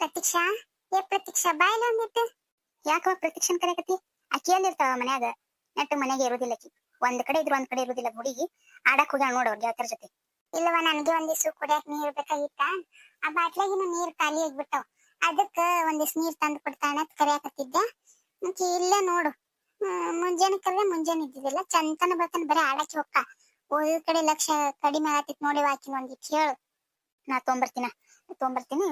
ಪ್ರತೀಕ್ಷಾ? ಏ ಪ್ರತೀಕ್ಷಾ ಬಾಯ್ಲ ಒಂದಿತ್ತು ಯಾಕವ ಪ್ರತೀಕ್ಷನ್ ಕರೆಕತಿ ಅಕ್ಕಿ ಎಲ್ಲಿರ್ತಾವ ಮನ್ಯಾಗ? ನೆಟ್ಟು ಮನೆಗೆ ಇರುದಿಲ್ಲ ಅಕ್ಕಿ ಒಂದ್ ಕಡೆ ಇದ್ರು ಒಂದ್ ಕಡೆ ಇರುದಿಲ್ಲ ಹುಡುಗಿ. ಆಡಕ್ ಹೋಗ್ಯಾಳ ನೋಡ್ ಅವ್ರ ಜೊತೆ. ಇಲ್ಲವ ನನ್ಗೆ ಒಂದಿವ್ಸ ಕುಡಿಯಕ್ ನೀರ್ ಬೇಕಾಗಿತ್ತ? ಆ ಬಾಟ್ಲಾಗಿನ ನೀರ್ ಖಾಲಿ ಆಗ್ಬಿಟ್ಟವ್. ಅದಕ್ಕ ಒಂದಿವ್ಸ ನೀರ್ ತಂದು ಕೊಡ್ತಾನ ಅಂತ ಕರಿಯಾಕತ್ತಿದ್ದೆ ಇಲ್ಲ ನೋಡು. ಮುಂಜಾನೆ ಕರೆದ್ರೆ ಮುಂಜಾನೆ ಇದ್ದಿದ್ದಿಲ್ಲ. ಚಂತನ ಬರ್ತಾನೆ ಬರೀ ಆಡಕ್ಕೆ ಹೋಗ್ಕ ಓದಿದ ಕಡೆ ಲಕ್ಷ ಕಡಿಮೆ ಆಗತ್ತಿತ್ ನೋಡಿ ಆಕಿನ ಒಂದಿಟ್ಟು ಹೇಳು. ನಾ ತೊಂಬರ್ತೀನ? ತೊಗೊಂಬರ್ತೀನಿ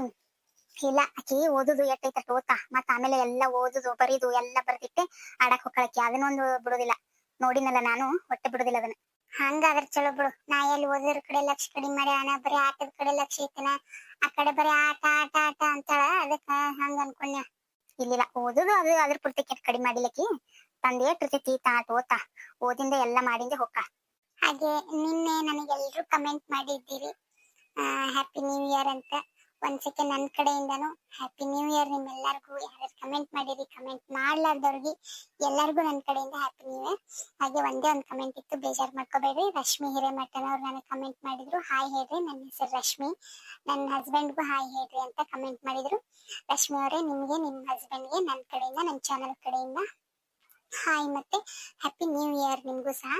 ಇಲ್ಲ, ಅಕಿ ಓದುದು ಎಟ್ಟೈತ ಓದ್ತಾ ಮತ್ತ ಆಮೇಲೆ ಎಲ್ಲ ಓದುದು, ಬರೀದು, ಎಲ್ಲ ಬರ್ದಿಟ್ಟೆ ಆಡಕ್ ಹೋಗ್ಕಳಕಿ ಅದನ್ನೊಂದು ಬಿಡುದಿಲ್ಲ. ನೋಡಿನಲ್ಲ ನಾನು ಹೊಟ್ಟೆ ಬಿಡುದಿಲ್ಲ ಅದನ್ನ. ಹಂಗಾದ್ರೆ ಚಲೋ ಬಿಡು, ನಾ ಎಲ್ಲಿ ಓದಿದ್ರ ಕಡೆ ಲಕ್ಷ ಕಡಿಮೆ ಮಾಡಿ ಅಣ್ಣ ಬರೀ ಆಟದ ಕಡೆ ಲಕ್ಷ ಐತನ ಆ ಕಡೆ ಬರೀ ಆಟ ಆಟ ಆಟ ಅಂತಾಳ, ಅದಕ್ಕ ಹಂಗ ಅನ್ಕೊಂಡ್ಯ. ಇಲ್ಲಿಲ್ಲ, ಓದುದು ಅದು ಅದ್ರ ಪೂರ್ತಿ ಕೆಟ್ಟ ಕಡಿಮೆ ಮಾಡಿಲ್ಲಕಿ, ತಂದೆ ಇರ್ತೈತಿ ತಾಟ್ ಓದ್ತಾ ಓದಿಂದ ಎಲ್ಲ ಮಾಡಿಂದ ಹೊಕ್ಕ. ಹಾಗೆ ನಿನ್ನೆ ನನಗೆಲ್ಲರೂ ಕಮೆಂಟ್ ಮಾಡಿದ್ದೀರಿ ಹ್ಯಾಪಿ ನ್ಯೂ ಇಯರ್ ಅಂತ. ಒಂದ್ಸತಿ ನನ್ನ ಕಡೆಯಿಂದನು ಹ್ಯಾಪಿ ನ್ಯೂ ಇಯರ್ ನಿಮ್ಮೆಲ್ಲರಿಗೂ. ಯಾರು ಕಮೆಂಟ್ ಮಾಡಿರಿ ಕಮೆಂಟ್ ಮಾಡ್ಲಾರ್ದವ್ರಿಗೆ ಎಲ್ಲರಿಗೂ ನನ್ನ ಕಡೆಯಿಂದ ಹ್ಯಾಪಿ ನ್ಯೂ ಇಯರ್ ಹಾಗೆ ಒಂದೇ ಒಂದು ಕಮೆಂಟ್ ಇತ್ತು, ಬೇಜಾರು ಮಾಡ್ಕೋಬೇಡ್ರಿ. ರಶ್ಮಿ ಹಿರೇಮಠನವ್ರು ನನಗೆ ಕಮೆಂಟ್ ಮಾಡಿದ್ರು. ಹಾಯ್ ಹೇಳ್ರಿ ನನ್ನ ಹೆಸರು ರಶ್ಮಿ. ನನ್ನ ಹಸ್ಬೆಂಡ್ಗೂ ಹಾಯ್ ಹೇಳ್ರಿ ಅಂತ ಕಮೆಂಟ್ ಮಾಡಿದ್ರು. ರಶ್ಮಿ ಅವರೇ, ನಿಮಗೆ ನಿಮ್ಮ ಹಸ್ಬೆಂಡ್ಗೆ ನನ್ನ ಕಡೆಯಿಂದ ನನ್ನ ಚಾನಲ್ ಕಡೆಯಿಂದ ಹಾಯ್ ಮತ್ತೆ ಹ್ಯಾಪಿ ನ್ಯೂ ಇಯರ್ ನಿಮಗೂ ಸಹ.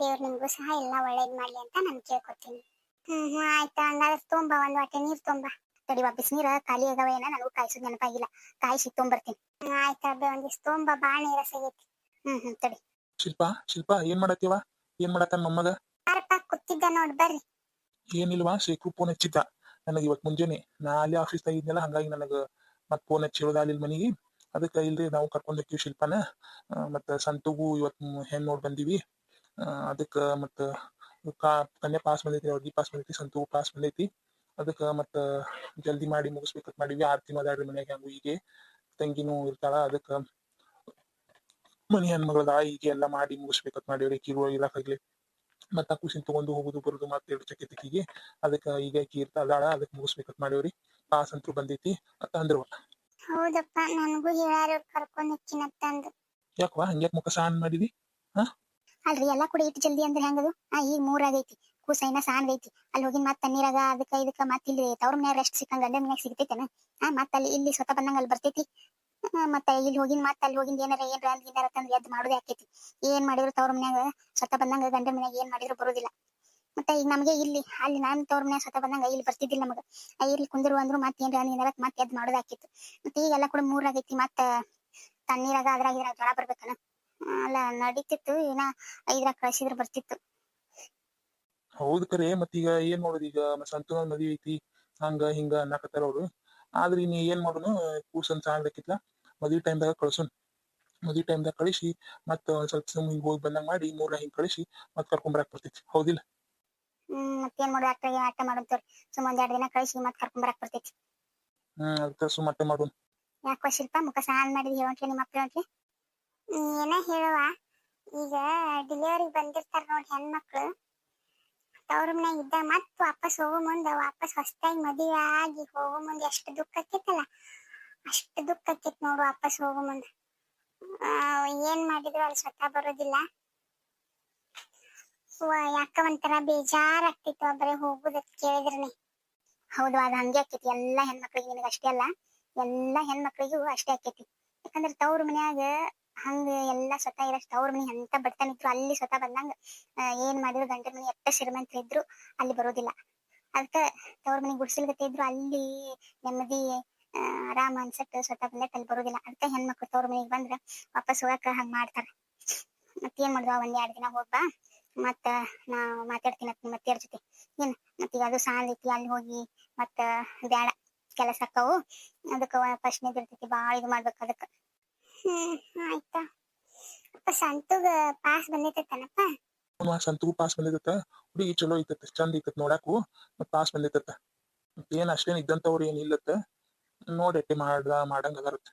ದೇವ್ರು ನಿಮ್ಗೂ ಸಹ ಎಲ್ಲ ಒಳ್ಳೇದ್ ಮಾಡ್ಲಿ ಅಂತ ನಾನು ಕೇಳ್ಕೊತೀನಿ. ಹ್ಮ್ ಹ್ಮ್, ಆಯ್ತಾ ಹಂಗಾದ್ರೆ ತುಂಬಾ, ಒಂದು ವಾಟೆ ನೀರ್ ತೊಂಬ. ತಡಿ ವಾಪಸ್ ನೀರ ಖಾಲಿ ಆಗವ ಏನ? ನನಗೂ ಕಾಯಿಸೋದ್ ನೆನಪಾಗಿಲ್ಲ. ಕಾಯಿಸಿ ತೊಂಬರ್ತೀನಿ ಆಯ್ತಾ ಬೇ ಒಂದಿಷ್ಟು ತೊಂಬ ಬಾಳ ನೀರ ಸಿಗೈತಿ ಹ್ಮ್ ಹ್ಮ್ ತಡಿ. ಶಿಲ್ಪ ಶಿಲ್ಪ ಏನ್ ಮಾಡತ್ತೀವ? ಏನ್ ಮಾಡತ್ತಾನ ಮೊಮ್ಮಗ? ಯಾರಪ್ಪ ಕೂತಿದ್ದ ನೋಡ್ ಬರ್ರಿ. ಏನಿಲ್ವಾ ಶೇಖು ಫೋನ್ ಹಚ್ಚಿದ್ದ. ನನಗೆ ಇವತ್ ಮುಂಜಾನೆ ನಾ ಅಲ್ಲಿ ಆಫೀಸ್ ಇದ್ನಲ್ಲ ಹಂಗಾಗಿ ನನಗ ಮತ್ ಫೋನ್ ಹಚ್ಚಿ ಅಲ್ಲಿ ಮನಿಗೆ. ಅದಕ್ಕ ಇಲ್ರಿ ನಾವು ಕರ್ಕೊಂಡ್ ಹೋಗ್ತೀವಿ ಶಿಲ್ಪನ. ಮತ್ತ ಸಂತುಗೂ ಇವತ್ ಹೆಣ್ ನೋಡ್ ಬಂದಿವಿ. ಅದಕ್ಕ ಮತ್ತ ಕನ್ಯಾ ಪಾಸ್ ಬಂದೈತಿ ಅವ್ರಿಗೆ ಪಾಸ್ ಬಂದೈತಿ ಸಂತುಗೂ ಪಾಸ್ ಬಂದೈತಿ. ಅದಕ್ಕ ಮತ್ತ ಜಲ್ದಿ ಮಾಡಿ ಮುಗಿಸ್ಬೇಕಂತ ಮಾಡಿವಿ ಆರ್ ತಿಂಗಳ ಅದಾಳ್ರಿ ಮನ್ಯಾಗ ಹಂಗು ಹೀಗೆ ತಂಗಿನೂ ಇರ್ತಾಳ ಅದಕ್ಕ ಮನಿ ಹೆಣ್ಮಗಳದ ಹೀಗೆ ಎಲ್ಲಾ ಮಾಡಿ ಮುಗಿಸ್ಬೇಕಂತ ಮಾಡಿವ್ರಿ. ಕಿರುವ ಇಲಾಖಾಗ್ಲಿ ಮತ್ತ ಖುಷಿನ್ ತಗೊಂಡು ಹೋಗುದು ಬರುದು ಮತ್ತೆ ಎರಡು ಚಕ್ಕೆ ತಿಕ್ಕಿಗೆ ಅದಕ್ಕ ಈಗ ಆಕಿ ಇರ್ತಾಳ ಅದಾಳ ಅದಕ್ಕೆ ಮುಗಿಸ್ಬೇಕಂತ ಮಾಡಿವ್ರಿ. ಪಾಸ್ ಅಂತೂ ಬಂದೈತಿ ಅಂತ ಅಂದ್ರು ಹೌದಪ್ಪ ನನಗೂ ಹೇಳಾರ ಕರ್ಕೊಂಡ್ ಹಚ್ಚಿನತ್ತಂದು ಯಾಕವಾ? ಹಂಗ್ಯಾಕ್ ಮುಖ ಸಾನ್ ಮಾಡಿದಿ? ಅಲ್ರಿ ಎಲ್ಲಾ ಕೂಡ ಇಟ್ಟು ಜಲ್ದಿ ಅಂದ್ರೆ ಹೆಂಗದು? ಆ ಈಗ ಮೂರಾಗೈತಿ ಕೂಸೈನ ಸಾಂದೈತಿ ಅಲ್ಲಿ ಹೋಗಿನ್ ಮತ್ತೆ ತಣ್ಣೀರಾಗ ಅದಕ್ಕ ಇದಕ್ಕ ಮತ್ತ ಇಲ್ಲಿ ತವ್ರ ಮನ್ಯಾಗ ರೆಸ್ಟ್ ಸಿಕ್ಕಂಗ ಗಂಡ ಮನ್ಯಾಗ ಸಿಗ್ತೈತೇನ. ಆ ಮತ್ತ ಅಲ್ಲಿ ಇಲ್ಲಿ ಸ್ವತಃ ಬಂದಂಗ ಅಲ್ಲಿ ಬರ್ತೈತಿ. ಮತ್ತೆ ಇಲ್ಲಿ ಹೋಗಿನ್ ಮತ್ತ ಅಲ್ಲಿ ಹೋಗಿಂದ ಏನಾರ ಏನ್ರ ಅಂದ್ ಏನಾರ ತಂದ್ ಎದ್ದು ಮಾಡೋದೇ ಆಕೈತಿ. ಏನ್ ಮಾಡಿದ್ರು ತವ್ರ ಮನ್ಯಾಗ, ಸ್ವತಃ ಬಂದಂಗ ಗಂಡ ಮನ್ಯಾಗ ಏನ್ ಮಾಡಿದ್ರು ಬರೋದಿಲ್ಲ. ಮತ್ತೆ ಈಗ ನಮಗೆ ಇಲ್ಲಿ, ಅಲ್ಲಿ ನಾನ್ ತವ್ರ ಮನ್ಯಾಗ ಸ್ವತಃ ಬಂದಂಗ ಇಲ್ಲಿ ಬರ್ತಿದ್ದಿಲ್ಲ ನಮಗ. ಇಲ್ಲಿ ಕುಂದಿರು ಅಂದ್ರು ಮತ್ತ ಏನ್ರ ಅಂದ್ ಮತ್ತೆ ಎದ್ದು ಮಾಡೋದಾಕಿತ್ತು ಮತ್ತೆ ಈಗೆಲ್ಲ ಕೂಡ ಮೂರಾಗೈತಿ ಮತ್ತ ತಣ್ಣೀರಾಗ ಅದ್ರಾಗ ಇದ್ರಾಗ ಜ್ವರ ಬರ್ಬೇಕನ. ಅಲ್ಲ ನಡೀತಿತ್ತು ಏನ ಐದ್ರಾಗ ಕಳ್ಸಿದ್ರ ಬರ್ತಿತ್ತು. ಹೌದ್ ಕರೆ ಮತ್ತೀಗ ಏನ್ ಮಾಡೋದು ಈಗ? ಸಂತೂನ ಮದ್ವಿ ಐತಿ ಹಂಗ ಹಿಂಗ ಅನ್ನಕತ್ತಾರ ಅವ್ರು. ಆದ್ರ ಇನ್ನ ಏನ್ ಮಾಡೋನು ಕೂಸನ್ ಸಾಗ್ಬೇಕಿತ್ಲ ಮದ್ವಿ ಟೈಮ್ದಾಗ ಕಳ್ಸೋನ್. ಮದ್ವಿ ಟೈಮ್ದಾಗ ಕಳಿಸಿ ಮತ್ತ ಒಂದ್ ಸ್ವಲ್ಪ ಸುಮ್ ಹಿಂಗ್ ಹೋಗಿ ಬಂದಂಗ ಮಾಡಿ ಮೂರ ಹಿಂಗ್ ಕಳಿಸಿ ಮತ್ ಕರ್ಕೊಂಡ್ ಬರಾಕ್ ಬರ್ತೈತಿ ಹೌದಿಲ್ಲ? ಹ್ಮ್ ಮತ್ತೇನ್ ಮಾಡೋದು? ಅಟ್ಟ ಆಟ ಮಾಡೋದು ಸುಮ್ ಒಂದ್ ಎರಡ್ ದಿನ ಕಳಿಸಿ ಮತ್ ಕರ್ಕೊಂಬರಾಕ್ ಬರ್ತೈತಿ ಹ್ಮ್ ಅದಕ್ಕ ಸುಮ್ ಅಟ್ಟೆ ಮಾಡೋನ್. ಯಾಕೋ ಶಿಲ್ಪ ಮುಖ ಸಾನ್ ಮಾಡಿದ್ ಹೇಳಂಟ್ರಿ ನಿಮ್ಮ ಅಪ್ಪ ಹೇಳ್ರಿ ಏನ ಹೇಳುವ? ಈಗ ಡೆಲಿವರಿ ಬಂದಿರ್ತಾರ ನೋಡಿ ಹೆಣ್ಮಕ್ಳು. ತವ್ರ ಮನ್ಯಾಗ ಇದ್ದ ಮತ್ ವಾಪಸ್ ಹೋಗೋ ಮುಂದ, ವಾಪಸ್ ಹೊಸದಾಗಿ ಮದುವೆ ಆಗಿ ಹೋಗೋ ಮುಂದೆ ಎಷ್ಟು ದುಃಖ ಆಕೈತಲ್ಲ ಅಷ್ಟು ದುಃಖ ಆಕೈತ್ ನೋಡು ವಾಪಸ್ ಹೋಗೋ ಮುಂದ. ಏನ್ ಮಾಡಿದ್ರು ಅಲ್ಲಿ ಸ್ವತಃ ಬರೋದಿಲ್ಲ. ಯಾಕ ಒಂಥರ ಬೇಜಾರಾಗ್ತಿತ್ತು ಬರೀ ಹೋಗುದತ್ ಕೇಳಿದ್ರನೆ. ಹೌದು, ಅದ್ ಹಂಗೆ ಆಕೈತಿ ಎಲ್ಲಾ ಹೆಣ್ಮಕ್ಳಿಗೆ ನಿನಗ ಅಷ್ಟೇ ಅಲ್ಲ, ಎಲ್ಲಾ ಹೆಣ್ಮಕ್ಳಿಗೂ ಅಷ್ಟೇ ಆಕೈತಿ ಯಾಕಂದ್ರ ತವ್ರ ಮನ್ಯಾಗ ಹಂಗ ಎಲ್ಲಾ ಸ್ವತಃ ಇರಷ್ಟ ಅವ್ರ ಮನಿ ಬಡತನ ಇದ್ರು ಅಲ್ಲಿ ಸ್ವತಃ ಬಂದಂಗ ಏನ್ ಮಾಡಿದ್ರು ಗಂಡನ ಮನಿ ಎತ್ತ ಶ್ರೀಮಂತ ಇದ್ರು ಅಲ್ಲಿ ಬರೋದಿಲ್ಲ. ಅದಕ್ಕ ತವ್ರ ಮನಿ ಗುಡ್ಸಲ್ಗತ್ತೆ ಇದ್ರು ಅಲ್ಲಿ ನೆಮ್ಮದಿ ಆರಾಮ ಅನ್ಸತ್ ಸ್ವತಃ ಬಂದಟ್ ಅಲ್ಲಿ ಬರೋದಿಲ್ಲ. ಅದಕ್ಕ ಹೆಣ್ಮಕ್ಳು ತವ್ರ ಮನಿಗ್ ಬಂದ್ರ ವಾಪಸ್ ಹೋಗಕ ಹಂಗ ಮಾಡ್ತಾರ. ಮತ್ತೇನ್ ಮಾಡುವ ಒಂದ್ ಎರಡ್ ದಿನ ಹೋಗ್ಬಾ, ಮತ್ತ ನಾ ಮಾತಾಡ್ತೀನಿ ಅತ್ ನಿಮ್ಮ ಜೊತೆ. ಏನ್ ಮತ್ತೀಗ ಅದು ಸಾಲ ಐತಿ ಅಲ್ಲಿ ಹೋಗಿ ಮತ್ತ ಬ್ಯಾಡ ಕೆಲಸ ಅಕ್ಕವು ಅದಕ್ಕ ಪ್ರಶ್ನೆ ಇರ್ತೈತಿ ಬಾಳ ಇದು ಮಾಡ್ಬೇಕು ಅದಕ್ಕ. ಹ್ಮ್ ಆಯ್ತಾ. ಅಪ್ಪ ಸಂತುಗ ಪಾಸ್ ಬಂದೈತನಪ್ಪ ಅವ್ನ ಸಂತಗೂ ಪಾಸ್ ಬಂದಿತ್ತ ಹುಡುಗಿ ಚಲೋ ಐತತ್ತ ಚಂದ ಐತತ್ ನೋಡಾಕು ಮತ್ ಪಾಸ್ ಬಂದಿತ್ತ ಏನ್ ಅಷ್ಟೇನ್ ಇದ್ದಂತವ್ರು ಏನ್ ಇಲ್ಲತ್ತ. ನೋಡಿ ಮಾಡ ಮಾಡ್ದ ಮಾಡಂಗ ಅದಾರತ್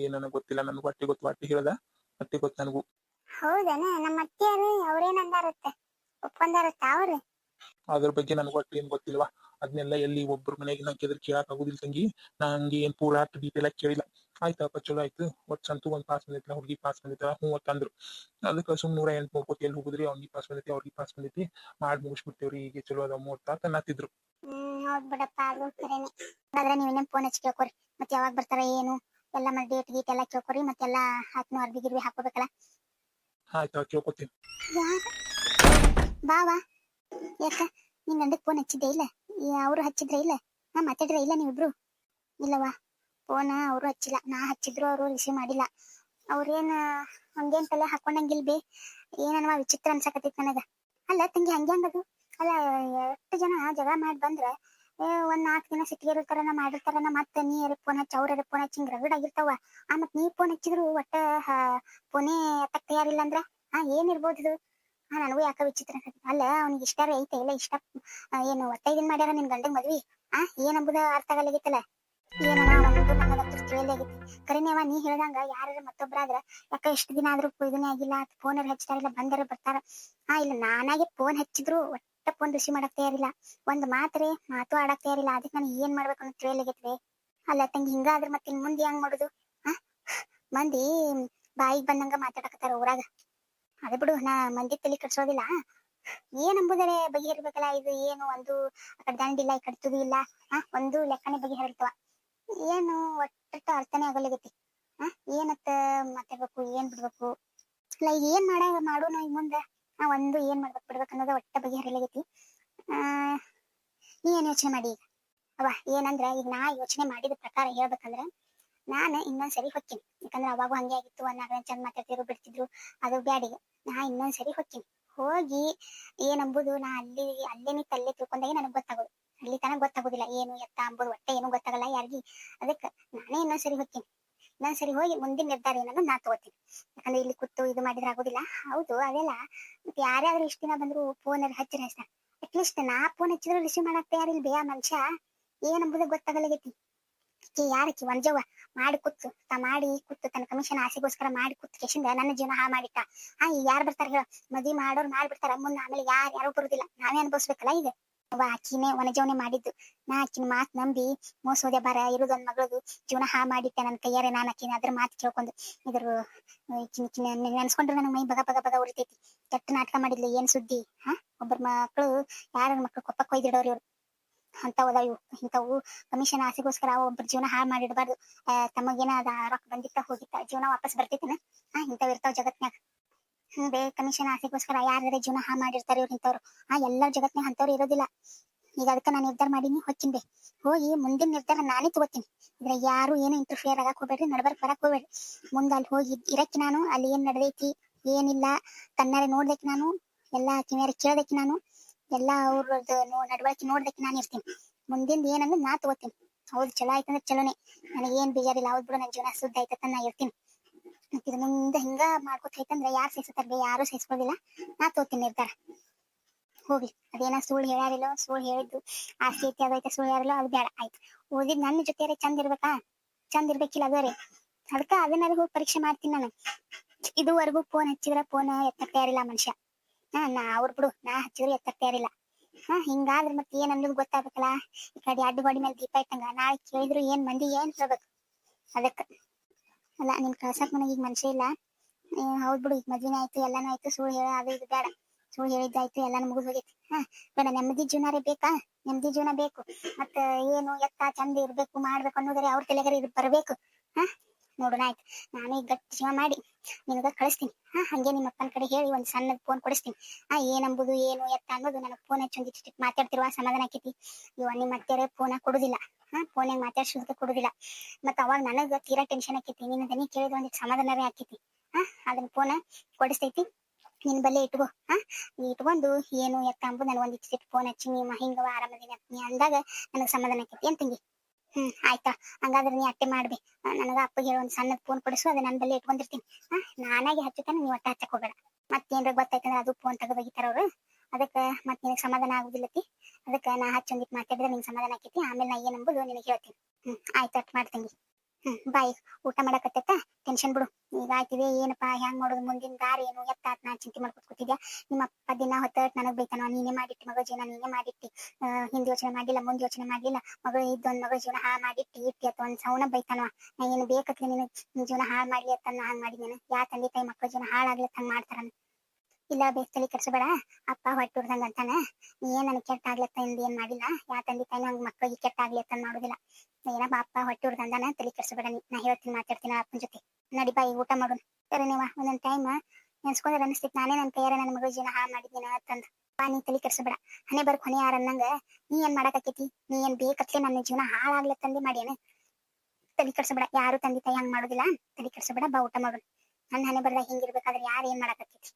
ಏನ್ ನನಗ್ ಗೊತ್ತಿಲ್ಲ ನನ್ಗ ಅಟ್ಟಿ ಗೊತ್ತು ಅಟ್ಟಿ ಹೇಳ್ದ ಅಟ್ಟಿ ಗೊತ್ತ ನನಗೂ. ಹೌದನ? ನಮ್ಮ ಅತ್ತಿಯರು ಅವ್ರೇನ್ ಅಂದಾರತ್ತ? ಒಪ್ಪಂದಾರತ್ತ ಅವ್ರು? ಅದ್ರ ಬಗ್ಗೆ ನನಗೂ ಅಟ್ಟಿ ಏನ್ ಗೊತ್ತಿಲ್ವಾ? ಅದನ್ನೆಲ್ಲ ಎಲ್ಲಿ ಒಬ್ರ ಮನೆಗೆ ನಾ ಕೆದ್ರ ಕೇಳಕ್ ಆಗುದಿಲ್ಲ ತಂಗಿ. ನಾ ಹಂಗೆ ಏನ್ ಪೂರಾ ಡೀಟೇಲ್ ಆಗಿ ಕೇಳಿಲ್ಲ. ಆಯ್ತಪ್ಪ ಚಲೋ ಆಯ್ತು ಒಟ್ ಸಂತು ಒಂದ್ ಪಾಸ್ ಬಂದೈತಿ ಹುಡುಗಿ ಪಾಸ್ ಬಂದೈತಲ್ಲ ಹ್ಞೂ ಅಂತಂದ್ರು ಅದಕ್ಕೆ ಸುಮ್ ನೂರ ಎಂಟು ನೋಡ್ಕೋತ ಎಲ್ಲಿ ಹೋಗುದ್ರಿ ಅವ್ನಿಗೆ ಪಾಸ್ ಬಂದೈತಿ ಅವ್ರಿಗೆ ಪಾಸ್ ಬಂದೈತಿ ಮಾಡಿ ಮುಗಿಸ್ಬಿಡ್ತೇವ್ರಿ ಈಗ ಚಲೋ ಅದ ಮೂವತ್ತ ಅಂತ ಅನ್ನತ್ತಿದ್ರು ಹೌದ್ ಬಿಡಪ್ಪ ಅದು ಕರೆನೆ ಆದ್ರೆ ನೀವ್ ಇನ್ನೇನ್ ಫೋನ್ ಹಚ್ಚಿ ಕೇಳ್ಕೊರಿ ಮತ್ತೆ ಯಾವಾಗ ಬರ್ತಾರ ಏನು ಎಲ್ಲ ಮಾಡಿ ಡೇಟ್ ಗೀಟ್ ಎಲ್ಲ ಕೇಳ್ಕೊರಿ ಮತ್ತೆಲ್ಲ ಹಾಕ್ನು ಅರ್ಬಿ ಗಿರ್ಬಿ ಹಾಕೋಬೇಕಲ್ಲ ಆಯ್ತು ಕೇಳ್ಕೊತೀನಿ ಬಾ ಬಾ ಯಾಕ ನಿನ್ ಗಂಡಕ್ ಫೋನ್ ಹಚ್ಚಿದ್ದೆ ಇಲ್ಲ ಅವ್ರು ಹಚ್ಚಿದ್ರ ಇಲ್ಲ ನಾ ಮಾತಾಡ್ರೆ ಇಲ್ಲ ನೀವಿಬ್ರು ಇಲ್ಲವಾ ಫೋನ್ ಅವರು ಹಚ್ಚಿಲ್ಲ. ನಾ ಹಚ್ಚಿದ್ರು ಅವರು ರಿಸೀವ್ ಮಾಡಿಲ್ಲ. ಅವ್ರೇನ್ ಹಂಗೇನ್ ತಲೆ ಹಾಕೊಂಡಂಗಿಲ್ ಬಿ. ಏನನ್ವ ವಿಚಿತ್ರ ಅನ್ಸಕತ್ತೈತಿ ನನಗ. ಅಲ್ಲ ತಂಗಿ ಹಂಗ್ಯಾಂಗದು ಅಲ್ಲ, ಎಷ್ಟು ಜನ ಜಗಳ ಮಾಡಿ ಬಂದ್ರ ಒಂದ್ ನಾಲ್ಕು ದಿನ ಸಿಟ್ಟಿಗೆ ಇರ್ತಾರನ ಮಾಡಿರ್ತಾರನ, ಮತ್ತೆ ನೀ ಫೋನ್ ಹಚ್ಚಿ, ಅವ್ರ ಫೋನ್ ಹಚ್ಚಿ ಹಿಂಗ್ ರಗಡ್ ಆಗಿರ್ತಾವ. ಆ ಮತ್ ನೀ ಫೋನ್ ಹಚ್ಚಿದ್ರು ಒಟ್ಟ ಫೋನೇ ಎತ್ತಕ್ ತಯಾರಿಲ್ಲ ಅಂದ್ರ? ಹಾ ಏನಿರ್ಬೋದು ಇದು? ಹಾ ನನಗೂ ಯಾಕ ವಿಚಿತ್ರ. ಅಲ್ಲ, ಅವ್ನಿಗೆ ಇಷ್ಟ ಐತೆ, ಇಲ್ಲ ಇಷ್ಟ ಏನು ಒತ್ತೈದಿನ ಮಾಡ್ಯಾರ ನಿನ್ ಗಂಡಗ್ ಮದ್ವಿ? ಆ ಏನಂಬುದ ಅರ್ಥ ಆಗಲಾಗಿತ್ತಲ್ಲ ಏನನ ಒಂದು ಆಗೈತಿ ನೀ ಹೇಳ್ದಂಗ ಯಾರು ಮತ್ತೊಬ್ರಾದ್ರ ಯಾಕ ಎಷ್ಟು ದಿನ ಆದ್ರೂ ಇದನ್ನೇ ಆಗಿಲ್ಲ ಫೋನ್ ಹಚ್ತಾರಿಲ್ಲ ಬಂದರ ಬರ್ತಾರ. ಹಾ, ಇಲ್ಲ, ನಾನಾಗೆ ಫೋನ್ ಹಚ್ಚಿದ್ರು ಒಟ್ಟ ಫೋನ್ ರಿಸೀವ್ ಮಾಡಕ್ ತಯಾರಿಲ್ಲ. ಒಂದ್ ಮಾತ್ರೆ, ಮಾತು ಆಡಕ್ ತಯಾರಿಲ್ಲ. ಅದಕ್ಕೆ ನಾನು ಏನ್ ಮಾಡ್ಬೇಕು ಅಂತ ಆಗೈತ್ರಿ ಅಲ್ಲ, ತಂಗಿ, ಹಿಂಗಾದ್ರೆ ಮತ್ತೆ ಇನ್ ಮುಂದೆ ಹೆಂಗ್ ಮಾಡುದು? ಹಾ? ಮಂದಿ ಬಾಯಿಗ್ ಬಂದಂಗ ಮಾತಾಡಕತ್ತಾರ ಊರಾಗ. ಅದ ಬಿಡು, ನಾ ಮಂದಿ ತಲೆ ಕಟ್ಸೋದಿಲ್ಲ ಏನಂಬುದರೆ ಬಗೆಹರಿಬೇಕಲ್ಲ, ಇದು ಏನು, ಒಂದು ಆ ಕಡೆ ದಂಡಿಲ್ಲ ಇಲ್ಲ. ಹಾ, ಒಂದು ಲೆಕ್ಕನೆ ಬಗೆಹರಿತವ ಏನು, ಒಟ್ಟ ಅರ್ಥನೇ ಆಗಲಾಗೈತಿ ಆ, ಏನತ್ತ ಮಾತಾಡ್ಬೇಕು, ಏನ್ ಬಿಡ್ಬೇಕು? ಲೈಕ್ ಈಗ ಏನ್ ಮಾಡ ಮಾಡೋಣ ಈಗ ಮುಂದೆ? ಆ, ಒಂದು ಏನ್ ಮಾಡ್ಬೇಕು, ಬಿಡ್ಬೇಕು ಅನ್ನೋದ ಒಟ್ಟ ಬಗೆಹರಿಲಾಗೈತಿ ಆ, ನೀ ಏನ್ ಯೋಚನೆ ಮಾಡಿ ಈಗ? ಅವ ಏನಂದ್ರ, ಈಗ ನಾ ಯೋಚನೆ ಮಾಡಿದ ಪ್ರಕಾರ ಹೇಳ್ಬೇಕಂದ್ರ, ನಾನು ಇನ್ನೊಂದ್ಸರಿ ಹೊಕ್ಕಿನಿ. ಯಾಕಂದ್ರೆ ಅವಾಗ ಹಂಗೆ ಆಗಿತ್ತು ಅನ್ನಾಗ ಚಂದ ಮಾತಾಡ್ತಿದ್ರು, ಬಿಡ್ತಿದ್ರು, ಅದು ಬ್ಯಾಡಿಗೆ ನಾ ಇನ್ನೊಂದ್ಸರಿ ಹೊಕ್ಕಿನಿ. ಹೋಗಿ ಏನಂಬುದು ನಾ ಅಲ್ಲಿ ಅಲ್ಲೇನಿ ತಲ್ಲೆ ತಿಳ್ಕೊಂಡಾಗ ನನಗ್ ಗೊತ್ತಾಗೋದು. ಅಲ್ಲಿ ತನಕ ಗೊತ್ತಾಗೋದಿಲ್ಲ. ಏನು ಎತ್ತ, ಅಂಬುದು ಒಟ್ಟೆ ಏನು ಗೊತ್ತಾಗಲ್ಲ ಯಾರಿಗಿ. ಅದಕ್ಕೆ ನಾನೇ ಇನ್ನೊಂದ್ಸರಿ ಹೋಗ್ತೀನಿ. ಇನ್ನೊಂದ್ಸರಿ ಹೋಗಿ ಮುಂದಿನ ನಿರ್ಧಾರ ಏನನ್ನ ನಾ ತಗೋತೀನಿ. ಯಾಕಂದ್ರೆ ಇಲ್ಲಿ ಕೂತು ಇದು ಮಾಡಿದ್ರೆ ಆಗೋದಿಲ್ಲ. ಹೌದು, ಅದೆಲ್ಲ. ಮತ್ತೆ ಯಾರ್ಯಾರು ಇಷ್ಟ ದಿನ ಬಂದ್ರು ಫೋನ್ ಹಚ್ಚಿರ ಅಟ್ ಅಟ್ಲೀಸ್ಟ್ ನಾ ಫೋನ್ ಹಚ್ಚಿದ್ರು ರಿಸೀವ್ ಮಾಡಕ್ ತಯಾರಿಲ್ಲ ಬೇಯ ಮನುಷ್ಯ. ಮನುಷ್ಯ ಅಂಬುದು ಗೊತ್ತಾಗಲಾಗೈತಿ ಆಕಿ? ಯಾರಕ್ಕಿ ಒಂಜವ್ವ ಮಾಡಿ ಕೂತು. ತಾ ಮಾಡಿ ಕೂತು ತನ್ನ ಕಮಿಷನ್ ಆಸೆಗೋಸ್ಕರ ಮಾಡಿ ಕೂತು ಕೆಶಿಂದ ನನ್ನ ಜೀವನ ಹಾ ಮಾಡಿಟ್ಟ. ಹಾ, ಈಗ ಯಾರು ಬರ್ತಾರ ಹೇಳ. ಮದ್ವಿ ಮಾಡೋರು ಮಾಡ್ಬಿಡ್ತಾರ. ಮುಂದೆ ಆಮೇಲೆ ಯಾರು ಯಾರು ಬರುದಿಲ್ಲ. ನಾವೇ ಅನ್ಭವಿಸ್ಬೇಕಲ್ಲ ಈಗ. ಅವ್ವ ಆಕಿನೇ ವನಜವನೆ ಮಾಡಿದ್ದು. ನಾ ಆಕಿನ ಮಾತ್ ನಂಬಿ ಮೋಸೋದೆ ಬಾರ ಇರುದೊಂದ್ ಮಗಳದು ಜೀವನ ಹಾ ಮಾಡಿಟ್ಟೆ ನನ್ನ ಕೈಯಾರೆ ನಾನು ಆಕಿನ ಅದ್ರ ಮಾತು ಕೇಳ್ಕೊಂಡು ಇದ್ರ ನೆನ್ಸ್ಕೊಂಡ್ರೆ ನನಗೆ ಮೈ ಬಗ ಬಗ ಬಗ ಉರಿತೈತಿ. ಕೆಟ್ಟ ನಾಟಕ ಮಾಡಿದ್ಲು ಏನ್ ಸುದ್ದಿ? ಹಾ? ಒಬ್ಬರ ಮಕ್ಕಳು ಯಾರ ಮಕ್ಳು ಕೊಪ್ಪ ಕೊಯ್ದಿಡೋರು ಇವ್ರು. ಅಂತವ್ ಅದಾವ ಇವು ಇಂಥವು ಕಮಿಷನ್ ಆಸೆಗೋಸ್ಕರ ಒಬ್ಬರ ಜೀವನ ಹಾಳು ಮಾಡಿಡಬಾರ್ದು. ತಮಗೇನ ಅದ ರೊಕ್ಕ ಬಂದಿತ್ತ ಹೋಗಿತ್ತ ಜೀವನ ವಾಪಸ್ ಬರ್ತೈತಿನ ಹಾ ಇಂಥವ್ ಇರ್ತಾವ ಜಗತ್ನ್ಯಾಗ. ಹಂಗೆ ಕಮಿಷನ್ ಆಸೆಗೋಸ್ಕರ ಯಾರ್ಯಾರ ಜೀವನ ಹಾ ಮಾಡಿರ್ತಾರೆ ಇವ್ರು ಇಂಥವ್ರು. ಆ ಎಲ್ಲರ ಜಗತ್ನಾಗ ಅಂತವ್ರು ಇರೋದಿಲ್ಲ. ಈಗ ಅದಕ್ಕೆ ನಾನು ನಿರ್ಧಾರ ಮಾಡೀನಿ ಹೊಕ್ಕಿನ್ಬೆ ಹೋಗಿ ಮುಂದಿನ ನಿರ್ಧಾರ ನಾನೇ ತಗೋತೀನಿ. ಇದ್ರ ಯಾರು ಏನು ಇಂಟರ್ಫಿಯರ್ ಆಗಕ್ ಹೋಗ್ಬೇಡ್ರಿ, ನಡ್ಬರ್ಕ್ ಬರಕ್ ಹೋಗ್ಬೇಡ್ರಿ. ಮುಂದೆ ಅಲ್ಲಿ ಹೋಗಿ ಇರಕ್ಕೆ ನಾನು, ಅಲ್ಲಿ ಏನ್ ನಡೆದೈತಿ, ಏನಿಲ್ಲ ತನ್ನಾರೆ ನೋಡ್ದಕ್ಕೆ ನಾನು, ಎಲ್ಲಾ ಕಿವಿಯರ ಕೇಳ್ದಕ್ಕೆ ನಾನು, ಎಲ್ಲಾ ಅವ್ರದ್ದು ನಡವಳಿಕೆ ನೋಡ್ದಕ್ಕೆ ನಾನು ಇರ್ತೀನಿ. ಮುಂದಿಂದ ಏನಂದ್ರೆ ನಾ ತಗೋತೀನಿ. ಹೌದು, ಚಲೋ ಆಯ್ತಂದ್ರೆ ಚಲೋನೆ. ನನಗೆ ಏನ್ ಬೇಜಾರಿಲ್ಲ, ಹೌದ್ ಬಿಡು ನನ್ನ ಜೀವನ ಸುದ್ದ ಆಯ್ತಂತ ನಾ ಇರ್ತೀನಿ. ಮತ್ತ್ ಇದು ಮುಂದೆ ಹಿಂಗ ಮಾಡ್ಕೊತ ಐತಂದ್ರೆ ಯಾರು ಸಹಿಸ್ತಾರ ಯಾರು ಸಹಿಸ್ಕೊಳ್ಳಿಲ್ಲ ನಾ ತಗೋತೀನಿ ನಿರ್ಧಾರ. ಹೋಗ್ಲಿ. ಅದೇನ ಸುಳ್ಳು ಹೇಳ್ಯಾರಿಲ್ಲೋ, ಸುಳ್ಳು ಹೇಳಿದ್ದು ಆ ಐತಿ ಅದೈತೆ ಸುಳ್ಳು ಹೇಳ್ಯಾರಿಲ್ಲೋ, ಅದು ಬೇಡ ಆಯ್ತು. ಓದಿದ್ ನನ್ನ ಜೊತೆ ಚಂದ ಇರ್ಬೇಕಾ? ಚಂದ ಇರ್ಬೇಕಿಲ್ಲ ಅದೇ ಅದಕ್ಕ ಅದನ್ನ ಹೋಗಿ ಪರೀಕ್ಷೆ ಮಾಡ್ತೀನಿ ನಾನು. ಇದುವರೆಗೂ ಫೋನ್ ಹಚ್ಚಿದ್ರ ಫೋನ್ ಎತ್ತಕ್ ತಯಾರಿಲ್ಲ ಮನುಷ್ಯ. ಹಾ, ನಾ ಅವ್ರ ಬಿಡು. ನಾ ಹಚ್ಚಿದ್ರು ಎತ್ತಕ್ ತಯಾರಿಲ್ಲ. ಹಾ, ಹಿಂಗಾದ್ರೆ ಮತ್ತೆ ಏನ್ ಅನ್ನೋದು ಗೊತ್ತಾಗ್ಬೇಕಲ್ಲ? ಈ ಕಡೆ ಅಡ್ಡ ಗೋಡಿ ಮೇಲೆ ದೀಪ ಇಟ್ಟಂಗ ನಾ ಕೇಳಿದ್ರು ಏನ್ ಮಂದಿ ಏನ್ ಹೇಳ್ಬೇಕು? ಅದಕ್ಕ. ಅಲ್ಲ, ನಿನ್ ಕಳ್ಸಕ್ ನನಗೆ ಈಗ ಮನ್ಸೇ ಇಲ್ಲ. ಹೌದ್ ಬಿಡು, ಈಗ ಮದ್ವೆನೇ ಆಯ್ತು, ಎಲ್ಲಾನು ಆಯ್ತು, ಸುಳ್ಳು ಹೇಳ ಅದು ಇದು ಬೇಡ. ಸುಳ್ಳು ಹೇಳಿದ್ದಾಯ್ತು ಎಲ್ಲಾನು ಮುಗಿದ್ ಹೋಗೈತಿ ಹಾ, ಬೇಡ, ನೆಮ್ಮದಿ ಜೀವನರೇ ಬೇಕಾ? ನೆಮ್ಮದಿ ಜೀವನ ಬೇಕು. ಮತ್ತ, ಏನು ಎತ್ತ, ಚಂದ ಇರ್ಬೇಕು, ಮಾಡ್ಬೇಕು ಅನ್ನೋದ್ರೆ ಅವ್ರ ತಲೆಗರ ಇದು ಬರ್ಬೇಕು. ಹಾ? ನೋಡೋಣ ಆಯ್ತು. ನಾನು ಈಗ ಗಟ್ಟಿ ಜೀವ ಮಾಡಿ ನಿನಗ ಕಳಿಸ್ತೀನಿ. ಹಾ, ಹಂಗೆ ನಿಮ್ಮ ಅಪ್ಪನ ಕಡೆ ಹೇಳಿ ಒಂದ್ ಸಣ್ಣದ ಫೋನ್ ಕೊಡಿಸ್ತೀನಿ. ಹಾ, ಏನಂಬುದು, ಏನು ಎತ್ತ ಅನ್ನೋದು ನನಗೆ ಫೋನ್ ಹಚ್ಚಿ ಒಂದಿಷ್ಟು ಮಾತಾಡ್ತಿರುವ ಸಮಾಧಾನ ಆಕೈತಿ. ಇವ ನಿಮ್ಮ ಅತ್ತೆರೆ ಫೋನ್ ಕೊಡುದಿಲ್ಲ. ಹಾ ಫೋನ್ಯಾಗ ಮಾತಾಡ್ಸೋದಕ್ಕೆ ಕೊಡುದಿಲ್ಲ. ಮತ್ತ ಅವಾಗ ನನಗ ತೀರಾ ಟೆನ್ಷನ್ ಆಕೈತಿ. ನಿನ್ನ ದನಿ ಕೇಳಿದ ಒಂದಿಷ್ಟು ಸಮಾಧಾನವೇ ಆಕೈತಿ. ಹಾ, ಅದನ್ನ ಫೋನ್ ಕೊಡಿಸ್ತೈತಿ. ನಿನ್ ಬಲ್ಲೆ ಇಟ್ಕೋ. ಹಾ ನೀ ಇಟ್ಕೊಂಡು ಏನು ಎತ್ತ ಅಂಬುದು ನನಗೆ ಒಂದಿಷ್ಟು ಫೋನ್ ಹಚ್ಚಿ ನಿಮ್ಮ ಹಿಂಗವ ಆರಾಮದಿನ ನೀ ಅಂದಾಗ ನನಗೆ ಸಮಾಧಾನ ಆಕೈತಿ. ಏನ್ ತಂಗಿ? ಹ್ಮ್, ಆಯ್ತಾ. ಹಂಗಾದ್ರೆ ನೀ ಅಟ್ಟೆ ಮಾಡ್ಬಿ. ನನಗ ಅಪ್ಪಗೆ ಒಂದ್ ಸಣ್ಣ ಫೋನ್ ಕೊಡಿಸು ಅದ ನನ್ ಬಲ್ಲಿ ಇಟ್ಕೊಂಡಿರ್ತೀನಿ. ನಾನಾಗಿ ಹಚ್ಚುತ್ತಾನೆ, ನೀ ಒಟ್ಟ ಹಚ್ಚಕ್ ಹೋಗ್ಬೇಡ. ಮತ್ತೇನ್ರ ಗೊತ್ತಾಯ್ತಂದ್ರ ಅದು ಫೋನ್ ತೆಗೆದು ಬಗಿತಾರ ಅವ್ರು. ಅದಕ್ಕ ಮತ್ ನಿನಗ್ ಸಮಾಧಾನ ಆಗುದಿಲ್ಲತಿ? ಅದಕ್ಕ ನಾ ಹಚ್ಚೊಂದಿಟ್ ಮಾತಾಡಿದ್ರೆ ನಿಂಗ್ ಸಮಾಧಾನ ಆಕೈತಿ. ಆಮೇಲೆ ನಾ ಏನಂಬುದು ನಿನಗೆ ಹೇಳ್ತೀನಿ. ಹ್ಮ್, ಆಯ್ತು, ಅಟ್ ಮಾಡ್ತೀನಿ. ಬಾಯ್. ಊಟ ಮಾಡಕತ್ತೈತ ಟೆನ್ಷನ್ ಬಿಡು. ಈಗ ಆಯ್ತಿದೆ. ಏನಪ್ಪಾ ಹೆಂಗ್ ಮಾಡೋದು? ಮುಂದಿನ ದಾರಿ ಏನು? ಎತ್ತಾತ್ ನಾ ಚಿಂತೆ ಮಾಡ್ಕೊತಿದ್ಯಾ ನಿಮ್ಮ ಅಪ್ಪ ದಿನ ಹೊತ್ತ ನನಗ್ ಬೈತಾನ? ನೀನೇ ಮಾಡಿಟ್ಟಿ ಮಗ ಜೀವನ, ನೀನೇ ಮಾಡಿಟ್ಟಿ. ಹಿಂದ್ ಯೋಚನೆ ಮಾಡಿಲ್ಲ ಮುಂದ್ ಯೋಚನೆ ಮಾಡಿಲ್ಲ ಮಗ ಇದ್ದೊಂದ್ ಮಗ ಜೀವನ ಹಾಳು ಮಾಡಿಟ್ಟಿ, ಇಟ್ಟಿ ಅಂತ, ಒಂದ್ ಸೌನ ಬೈತಾನವ ನಾ ಏನು ಬೇಕತ್ ನೀನು ಜೀವನ ಹಾಳು ಮಾಡ್ಲಿ ಅಂತ ನಾ ಹಂಗ್ ಮಾಡಿದ್ನೇನು? ಯಾ ತಂದೆ ತಾಯಿ ಮಕ್ಕಳ ಜೀವನ ಹಾಳಾಗ್ಲತ್ತ ಹಂಗ್ ಮಾಡ್ತಾರ ಇಲ್ಲ ಬೇಸ್ತಲಿ ಕೆಡ್ಸಬೇಡ. ಅಪ್ಪ ಹೊಟ್ಟು ಉರ್ದಂಗ ಅಂತಾನ? ನೀ ಏನ್ ನನಗೆ ಕೆಟ್ಟ ಆಗ್ಲತ್ತ ಇಂದ ಏನ್ ಮಾಡಿಲ್ಲ? ಯಾ ತಂದೆ ತಾಯಿ ಹಂಗ್ ಮಕ್ಕಳಿಗೆ ಕೆಟ್ಟ ಆಗ್ಲಿ ಅಂತ ಮಾಡೋದಿಲ್ಲ. ಏನಪ್ಪ ಅಪ್ಪ ಹೊಟ್ಟೆ ಉರ್ದಂದಾನ ತಲೆ ಕೆಡ್ಸಬೇಡ ನೀ. ಹೇಳ್ತೀನಿ, ಮಾತಾಡ್ತೀನಿ ಅಪ್ಪನ ಜೊತೆ. ನಡಿ ಬಾ ಊಟ ಮಾಡೋಣ. ಸರಿ ನೀವ, ಒಂದೊಂದು ಟೈಮ್ ನೆನ್ಸ್ಕೊಂಡ್ರೆ ಅನಿಸ್ತೈತಿ ನಾನೇ ನನ್ನ ಕೈಯಾರ ನನ್ನ ಮಗಳ ಜೀವನ ಹಾ ಮಾಡಿದ್ದೀನ ಅಂತಂದ್. ಬಾ, ನೀ ತಲೆ ಕೆಡ್ಸಬೇಡ. ಹಣೆ ಬರ್ ಕೊನೆ ಯಾರ ಅನ್ನಂಗ? ನೀ ಏನ್ ಮಾಡಾಕತ್ತೈತಿ ನೀ ಏನ್ ಬೇಕತ್ಲೆ ನನ್ನ ಜೀವನ ಹಾಳಾಗ್ಲತ್ತಂದೆ ಮಾಡ್ಯಾನ? ತಲೆ ಕೆಡ್ಸಬೇಡ. ಯಾರು ತಂದೆ ತಾಯಿ ಹಂಗ್ ಮಾಡೋದಿಲ್ಲ. ತಲೆ ಕೆಡ್ಸಬೇಡ, ಬಾ ಊಟ ಮಾಡೋಣ. ನನ್ನ ಹಣೆ ಬರ್ದಾಗ ಹಿಂಗಿರ್ಬೇಕಾದ್ರೆ ಯಾರು ಏನ್ ಮಾಡಾಕತ್ತೈತಿ